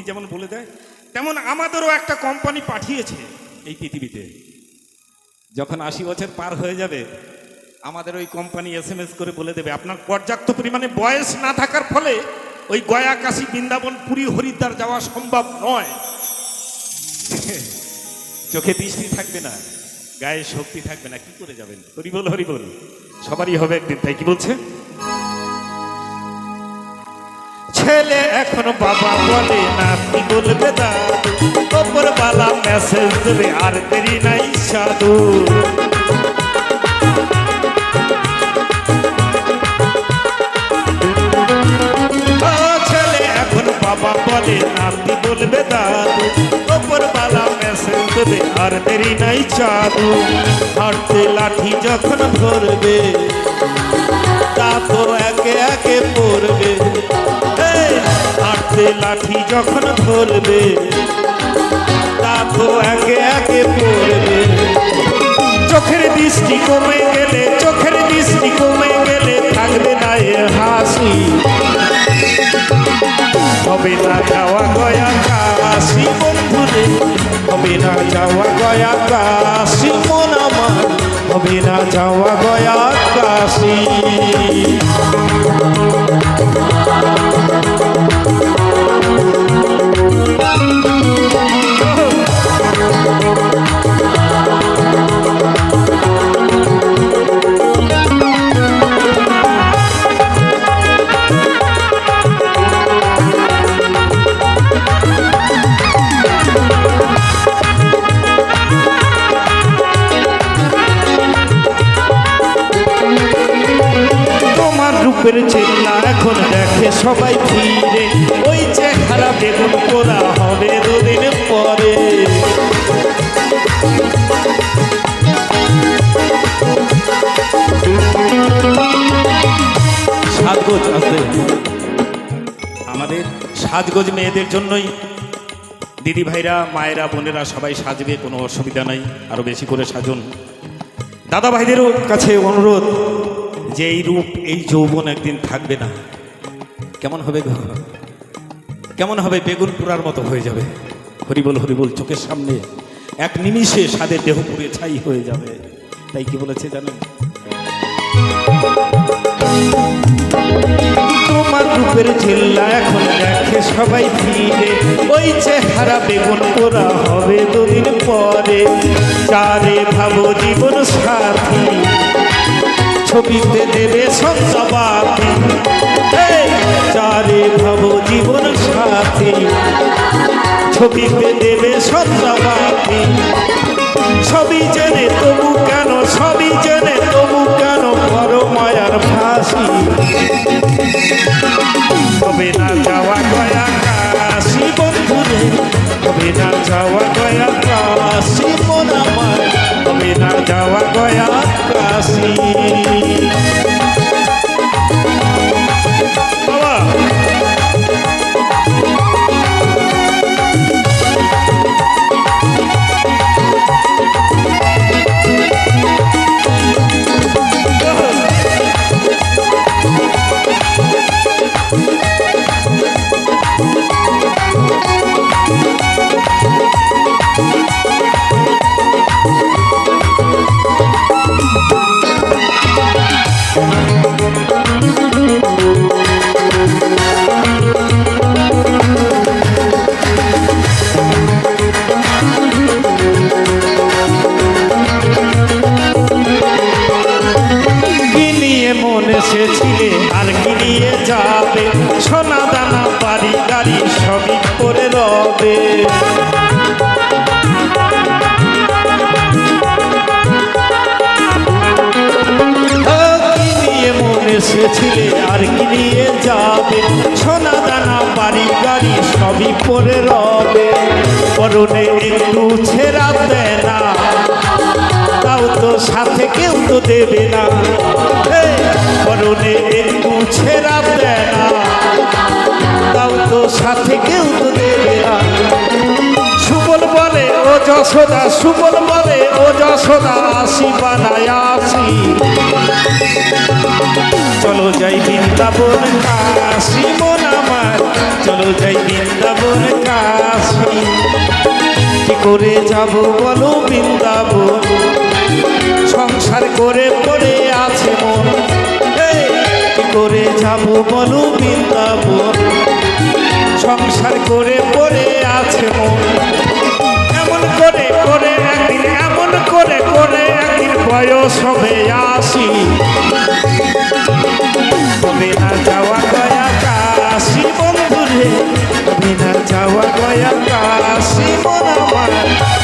Company যেমন বলে দেয়, তেমন আমাদেরও একটা কোম্পানি পাঠিয়েছে এই পৃথিবীতে। যখন আশি বছর পার হয়ে যাবে, আমাদের ওই কোম্পানি এস করে বলে দেবে, আপনার পর্যাপ্ত পরিমাণে বয়স না থাকার ফলে ওই গয়া কাশী বৃন্দাবন পুরী হরিদ্বার যাওয়া সম্ভব নয়। চোখে দৃষ্টি থাকবে না, গায়ে শক্তি থাকবে না, কি করে যাবেন? হরিবল হরিবল সবারই হবে একদিন, তাই কি বলছে? ছেলে এখন বাবা বলে না, কি বলবে দাদু? মেসেজ দেবে, আর দেরি নাই সাধু। বাবা বলে নাতি বলবে দাদু? ওপর বালা মেসেজ দেবে, আর দেরি নাই চাদু হাঁটতে লাঠি যখন ধরবে, তা তো লাঠি যখন ধরবে, তো একে একে পড়বে। চোখের দৃষ্টি কমে গেলে, চোখের দৃষ্টি কমে গেলে থাকবে না এ হাসি। হবে না যাওয়া গয়া কাশি বন্ধুরে হবে না যাওয়া গয়া কাশি, মন আমার, হবে না যাওয়া গয়া কাশি। রূপের চেল্লা এখন দেখে সবাই ফিরে। ওই চেহারা বেগুন পোড়া হবে দুদিন পরে। সাজগোজ আছে। আমাদের সাজগোজ মেয়েদের জন্যই। দিদি ভাইরা, মায়েরা, বোনেরা সবাই সাজবে, কোনো অসুবিধা নাই। আরও বেশি করে সাজুন। দাদা ভাইদেরও কাছে অনুরোধ। যে এই রূপ এই যৌবন একদিন থাকবে না। কেমন হবে? কেমন হবে বেগুন পোড়ার মতো হয়ে যাবে? হরিবল হরিবল চোখের সামনে এক নিমিষে স্বাদের দেহ পুড়ে ছাই হয়ে যাবে। তাই কি বলেছে জানেন? তোমার রূপের ঝিল্লা এখন দেখে সবাই ফিরে। ওই চেহারা বেগুন পোড়া হবে দুদিন পরে। চারে ভাবো জীবন সাথী। ছবিতে দেবে এই চারে ভাব জীবন সাথী। ছবিতে দেবে সন্ধ্যাবাতি ছবি জেনে তবু কেন না যাওয়া গয়া কাশি করে রবে। এসেছিলে, আর কি নিয়ে যাবে? সোনা দানা, বাড়ি গাড়ি সবই পরে রবে। পরনে একটু ছেড়া দেয় না। তাও তো সাথে কেউ তো দেবে না। পরনে একটু ছেড়া দেয় না। সাথে কেউ তো দেবে না। সুবল বলে, ও যশোদা, সুবল বলে, ও যশোদা, আসি বানায় আসি। চলো যাই বৃন্দাবন কাশি মন আমার, চলো যাই বৃন্দাবন কাশি। কি করে যাব বলো বৃন্দাবন? সংসার করে পড়ে আছে মন। কি করে যাব বলো বৃন্দাবন? সংসার করে পড়ে আছে মন। এমন করে করে একদিন, এমন করে করে একদিন বয়স হবে আসি বিনা যাওয়া গয়া কাশি বন্ধুরে তবে না যাওয়া গয়া কাশি মন আমার।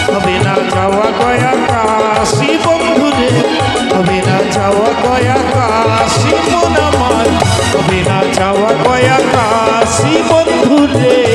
তবে যাওয়া গয়া কাশি বন্ধুরে তবে না যাওয়া গয়া কাশি মন আমার। তবে যাওয়া গয়া কাশি বন্ধু রে